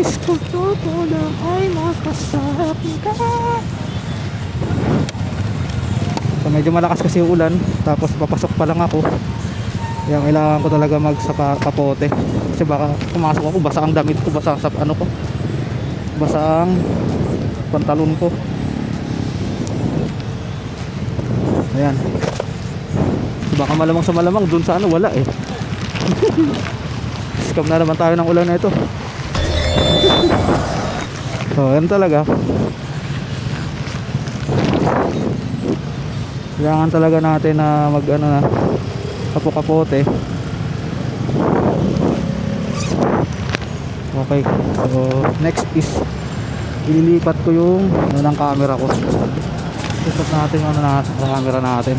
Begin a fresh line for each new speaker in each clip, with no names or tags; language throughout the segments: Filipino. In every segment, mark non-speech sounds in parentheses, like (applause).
nais ko todo lang ay makasama ka So medyo malakas kasi yung ulan Tapos papasok pa lang ako. Kaya kailangan ko talaga magsaka kapote. Kasi baka pumasok ako Basa ang damit ko Basa sa ano ko Basa ang pantalon ko. Ayan. Baka malamang sa malamang Dun sa ano wala eh. (laughs) Scam na naman tayo ng ulan na ito So yan talaga Kailangan talaga natin na mag ano na kapo-kapote. Okay. So next is ililipat ko yung ano ng camera ko. Lipat natin yung ano na camera natin.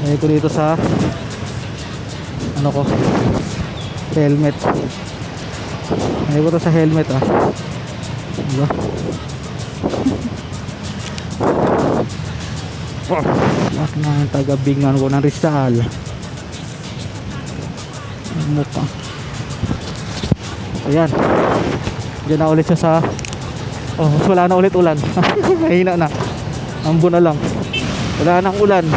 Lagay ko dito sa ano ko helmet. Lagay ko to sa helmet ah. Diba? (laughs) At mga taga-bingan ko ng Rizal mukha Ayan. Diyan na ulit siya sa Oh, wala na ulit ulan. (laughs) Mahina na. Ambo na lang. Wala nang ulan. (laughs)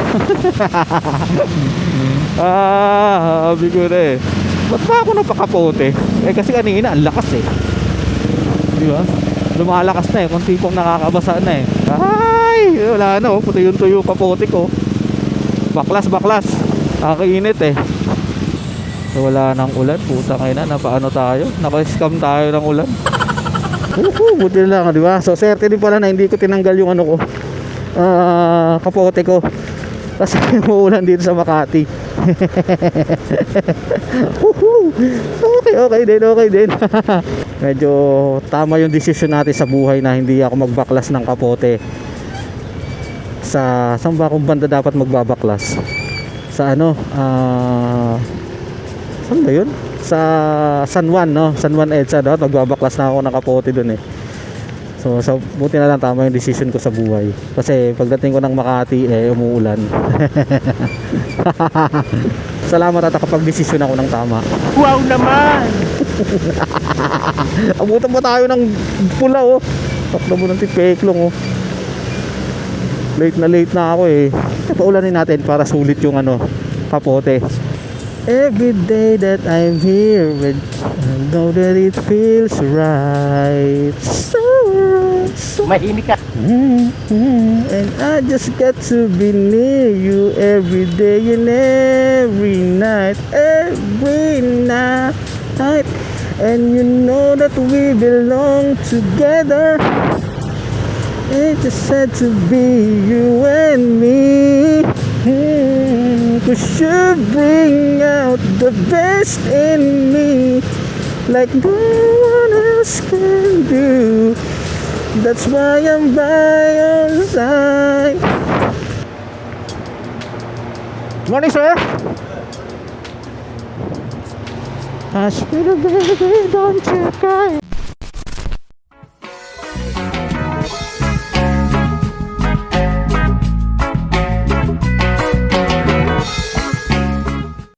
Ah, sabi ko na eh. Ba't ba ako napakapote? Eh kasi kanina ang lakas eh. Di ba? Lumalakas na eh. Kung tipong nakakabasa na eh. Ay! Wala na oh. Puti yung tuyo kapote ko. Baklas baklas. Nakainit eh. So, Wala nang ulan. Puta kayo na Napaano tayo? Naka-scam tayo ng ulan. Woohoo Buti lang di ba? So swerte din pala na hindi ko tinanggal yung ano ko. Ah Kapote ko Kasi (laughs) umuulan dito sa Makati. (laughs) Okay okay din okay din. (laughs) Medyo tama yung decision natin sa buhay na hindi ako magbaklas ng kapote. Sa saan ba akong banda dapat magbabaklas? Sa ano? Ah saan ba yun? Sa San Juan no? San Juan EDSA dapat magbabaklas na ako ng kapote dun eh so, so buti na lang tama yung decision ko sa buhay kasi pagdating ko ng Makati eh umuulan (laughs) salamat at nakapag-desisyon ako ng tama
Wow naman! (laughs)
Abutan pa tayo ng pula oh. Takbo mo ng tipeklong oh. Late na late na ako eh. Paulanin natin para sulit yung ano, kapote. Every day that I'm here with I know that it feels right. So. So
Mahinig ka.
Mhm. And I just got to be near you every day and every night, every night. And you know that we belong together. It's just had to be you and me. Hmm, Cause should bring out the best in me like no one else can do. That's why I'm by your side. Morning, sir. Hush, little baby, don't you cry.